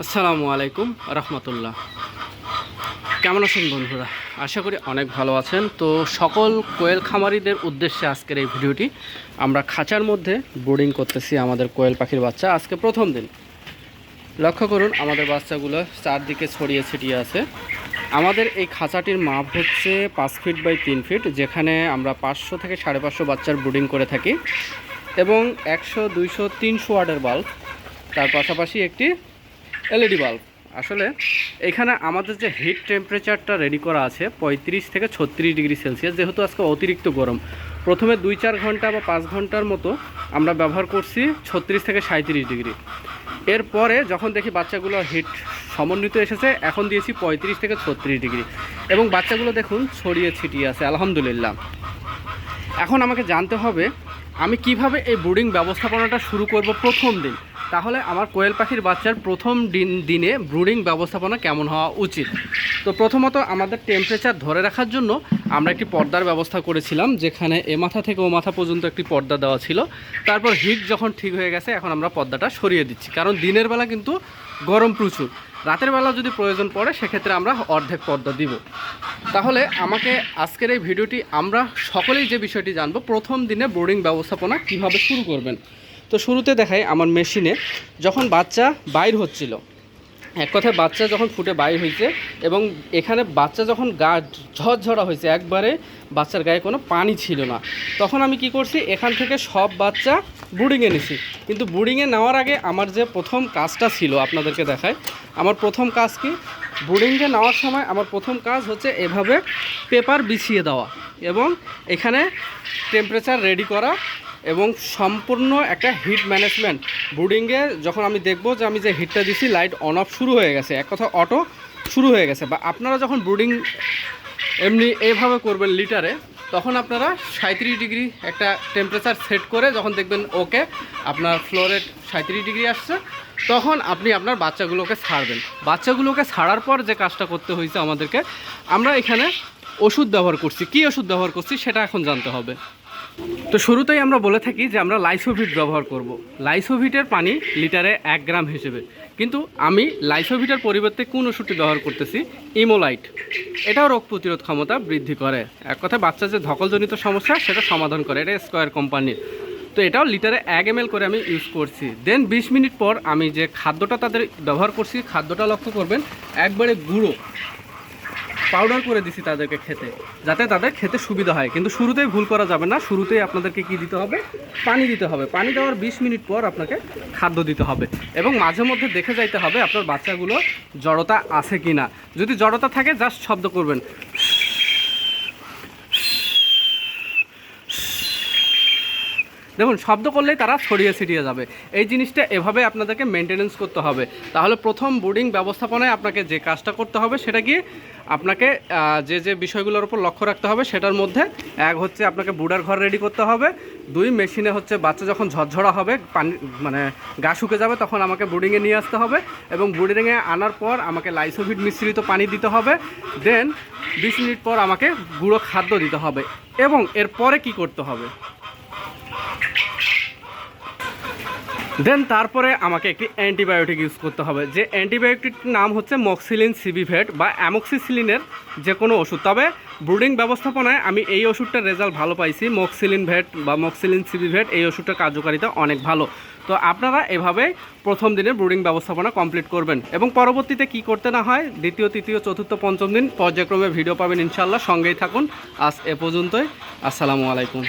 আসসালামু আলাইকুম, রহমতুল্লাহ। কেমন আছেন বন্ধুরা? আশা করি অনেক ভালো আছেন। তো সকল কোয়েল খামারিদের উদ্দেশ্যে আজকের এই ভিডিওটি, আমরা খাঁচার মধ্যে বোর্ডিং করতেছি আমাদের কোয়েল পাখির বাচ্চা। আজকে প্রথম দিন। লক্ষ্য করুন, আমাদের বাচ্চাগুলো চারদিকে ছড়িয়ে ছিটিয়ে আছে। আমাদের এই খাঁচাটির মাপ হচ্ছে পাঁচ ফিট বাই তিন ফিট, যেখানে আমরা পাঁচশো থেকে সাড়ে পাঁচশো বাচ্চার ব্রুডিং করে থাকি। এবং একশো, দুইশো, তিনশো ওয়াটের বাল্ব। তার পাশাপাশি একটি এলইডি বাল্ব। আসলে এখানে আমাদের যে হিট টেম্পারেচারটা রেডি করা আছে, পঁয়ত্রিশ থেকে ছত্রিশ ডিগ্রি সেলসিয়াস, যেহেতু আজকে অতিরিক্ত গরম। প্রথমে দুই চার ঘণ্টা বা পাঁচ ঘণ্টার মতো আমরা ব্যবহার করছি ছত্রিশ থেকে সাঁত্রিশ ডিগ্রি। এরপরে যখন দেখি বাচ্চাগুলো হিট সমন্বিত এসেছে, এখন দিয়েছি পঁয়ত্রিশ থেকে ছত্রিশ ডিগ্রি। এবং বাচ্চাগুলো দেখুন ছড়িয়ে ছিটিয়ে আছে, আলহামদুলিল্লাহ। এখন আমাকে জানতে হবে, আমি কীভাবে এই ব্রুডিং ব্যবস্থাপনাটা শুরু করব প্রথম দিন? তাহলে আমার কোয়েল পাখির বাচ্চার প্রথম দিন, দিনে ব্রুডিং ব্যবস্থাপনা কেমন হওয়া উচিত? তো প্রথমত আমাদের টেম্পারেচার ধরে রাখার জন্য আমরা একটি পর্দার ব্যবস্থা করেছিলাম, যেখানে এ মাথা থেকে ও মাথা পর্যন্ত একটি পর্দা দেওয়া ছিল। তারপর হিট যখন ঠিক হয়ে গেছে, এখন আমরা পর্দাটা সরিয়ে দিচ্ছি। কারণ দিনের বেলা কিন্তু গরম প্রচুর। রাতের বেলা যদি প্রয়োজন পড়ে, সেক্ষেত্রে আমরা অর্ধেক পর্দা দিব। তাহলে আমাকে আজকের এই ভিডিওটি আমরা সকলেই যে বিষয়টি জানব, প্রথম দিনে বোর্ডিং ব্যবস্থাপনা কীভাবে শুরু করবেন? তো শুরুতে দেখাই আমার মেশিনে যখন বাচ্চা বাইর হচ্ছিল। এক কথায় বাচ্চা যখন ফুটে বাইর হয়েছে এবং এখানে বাচ্চা যখন গা ঝরঝরা হয়েছে, একবারে বাচ্চার গায়ে কোনো পানি ছিল না। তখন আমি কি করছি, এখান থেকে সব বাচ্চা বুডিংয়ে নিছি। কিন্তু বুডিংয়ে নেওয়ার আগে আমার যে প্রথম কাজটা ছিল আপনাদেরকে দেখায় আমার প্রথম কাজ কি? বোর্ডিংয়ে নেওয়ার সময় আমার প্রথম কাজ হচ্ছে এভাবে পেপার বিছিয়ে দেওয়া এবং এখানে টেম্পারেচার রেডি করা এবং সম্পূর্ণ একটা হিট ম্যানেজমেন্ট বোর্ডিংয়ে যখন আমি দেখব যে আমি যে হিটটা দিছি লাইট অন অফ শুরু হয়ে গেছে। এক কথা অটো শুরু হয়ে গেছে। বা আপনারা যখন ব্রুডিং এমনি এইভাবে করবেন লিটারে তখন আপনারা সাঁত্রিশ ডিগ্রি একটা টেম্পারেচার সেট করে যখন দেখবেন ওকে আপনার ফ্লোরে সাঁত্রিশ ডিগ্রি আসছে, তখন আপনি আপনার বাচ্চাগুলোকে ছাড়বেন। বাচ্চাগুলোকে ছাড়ার পর যে কাজটা করতে হয়েছে আমাদেরকে, আমরা এখানে ওষুধ ব্যবহার করছি। কী ওষুধ ব্যবহার করছি সেটা এখন জানতে হবে। তো শুরুতেই আমরা বলে থাকি যে আমরা লাইসোভিট ব্যবহার করব। লাইসোভিটের পানি লিটারে এক গ্রাম হিসেবে। কিন্তু আমি লাইসোভিটের পরিবর্তে কোন ওষুধটি ব্যবহার করতেছি? ইমোলাইট। এটাও রোগ প্রতিরোধ ক্ষমতা বৃদ্ধি করে। এক কথায় বাচ্চার যে ধকলজনিত সমস্যা, সেটা সমাধান করে। এটা স্কোয়ার কোম্পানির তো এটাও লিটারে এক এম করে আমি ইউজ করছি। দেন বিশ মিনিট পর আমি যে খাদ্যটা তাদের ব্যবহার করছি, খাদ্যটা লক্ষ্য করবেন, একবারে গুঁড়ো। পাউডার করে দিছি তাদেরকে খেতে, যাতে তাদের খেতে সুবিধা হয়। কিন্তু শুরুতেই ভুল করা যাবে না, শুরুতেই আপনাদেরকে কি দিতে হবে? পানি দিতে হবে। পানি দেওয়ার বিশ মিনিট পর আপনাকে খাদ্য দিতে হবে। এবং মাঝে মধ্যে দেখে যাইতে হবে আপনার বাচ্চাগুলো জড়তা আছে কি না যদি জড়তা থাকে জাস্ট শব্দ করবেন। দেখুন, শব্দ করলেই তারা ছড়িয়ে ছিটিয়ে যাবে। এই জিনিসটা এভাবে আপনাদেরকে মেনটেনেন্স করতে হবে। তাহলে প্রথম বোর্ডিং ব্যবস্থাপনায় আপনাকে যে কাজটা করতে হবে, সেটা কি আপনাকে যে যে বিষয়গুলোর উপর লক্ষ্য রাখতে হবে, সেটার মধ্যে এক হচ্ছে আপনাকে বুডার ঘর রেডি করতে হবে, দুই মেশিনে হচ্ছে বাচ্চা যখন ঝরঝরা হবে, পানি মানে গা শুকে যাবে, তখন আমাকে বোর্ডিংয়ে নিয়ে আসতে হবে এবং বোর্ডিংয়ে আনার পর আমাকে লাইসোভিট মিশ্রিত পানি দিতে হবে দেন বিশ মিনিট পর আমাকে গুঁড়ো খাদ্য দিতে হবে এবং এরপরে কি করতে হবে? দেন তারপরে আমাকে একটি অ্যান্টিবায়োটিক ইউজ করতে হবে। যে অ্যান্টিবায়োটিকটির নাম হচ্ছে মক্সিলিন সিবিভেট বা অ্যামক্সিসিলিনের যে কোনো ওষুধ। তবে ব্রুডিং ব্যবস্থাপনায় আমি এই ওষুধটার রেজাল্ট ভালো পাইছি। মক্সিলিন ভেট বা মক্সিলিন সিবিভেট এই ওষুধটার কার্যকারিতা অনেক ভালো। তো আপনারা এভাবে প্রথম দিনে ব্রুডিং ব্যবস্থাপনা কমপ্লিট করবেন। এবং পরবর্তীতে কি করতে না হয়, দ্বিতীয়, তৃতীয়, চতুর্থ, পঞ্চম দিন পর্যায়ক্রমে ভিডিও পাবেন ইনশাল্লাহ সঙ্গেই থাকুন। আজ এ পর্যন্তই। আসসালামু আলাইকুম।